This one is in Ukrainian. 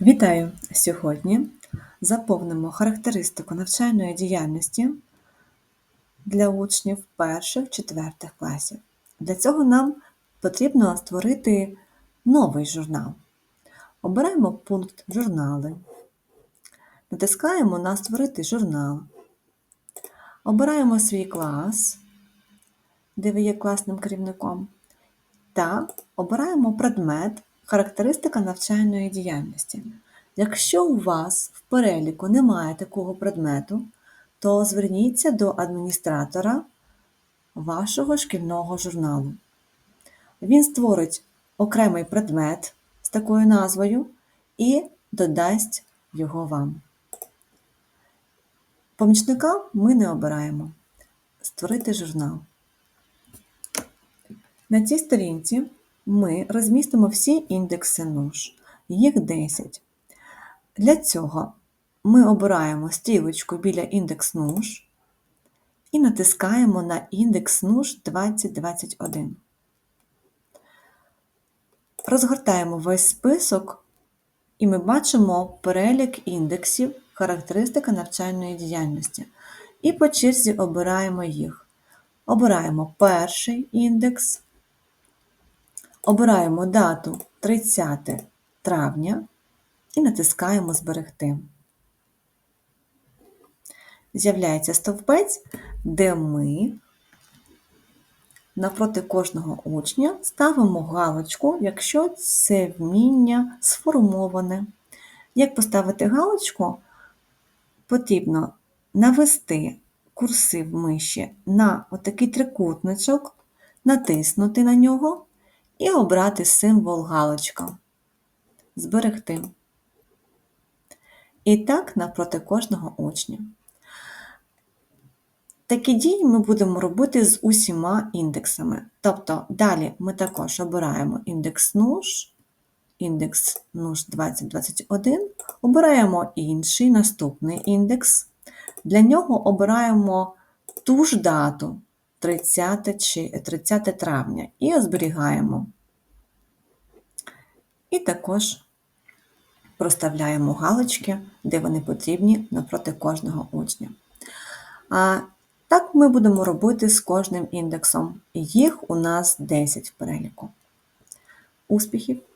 Вітаю! Сьогодні заповнимо характеристику навчальної діяльності для учнів перших-четвертих класів. Для цього нам потрібно створити новий журнал. Обираємо пункт Журнали, натискаємо на Створити журнал, обираємо свій клас, де ви є класним керівником, та обираємо предмет Характеристика навчальної діяльності. Якщо у вас в переліку немає такого предмету, то зверніться до адміністратора вашого шкільного журналу. Він створить окремий предмет з такою назвою і додасть його вам. Помічника ми не обираємо. Створити журнал. На цій сторінці ми розмістимо всі індекси нуж. Їх 10. Для цього ми обираємо стрілочку біля індекс нуж і натискаємо на індекс нуж 2021. Розгортаємо весь список, і ми бачимо перелік індексів, характеристика навчальної діяльності. І по черзі обираємо їх. Обираємо перший індекс, Обираємо дату 30 травня і натискаємо Зберегти. З'являється стовпець, де ми навпроти кожного учня ставимо галочку, якщо це вміння сформоване. Як поставити галочку, потрібно навести курсив миші на отакий трикутничок, натиснути на нього і обрати символ галочка. Зберегти. І так напроти кожного учня. Такі дії ми будемо робити з усіма індексами. Тобто далі ми також обираємо індекс нуж, індекс нуж 2021, обираємо інший наступний індекс. Для нього обираємо ту ж дату, 30 чи 30 травня і зберігаємо. І також проставляємо галочки, де вони потрібні напроти кожного учня. А так ми будемо робити з кожним індексом. Їх у нас 10 в переліку. Успіхів!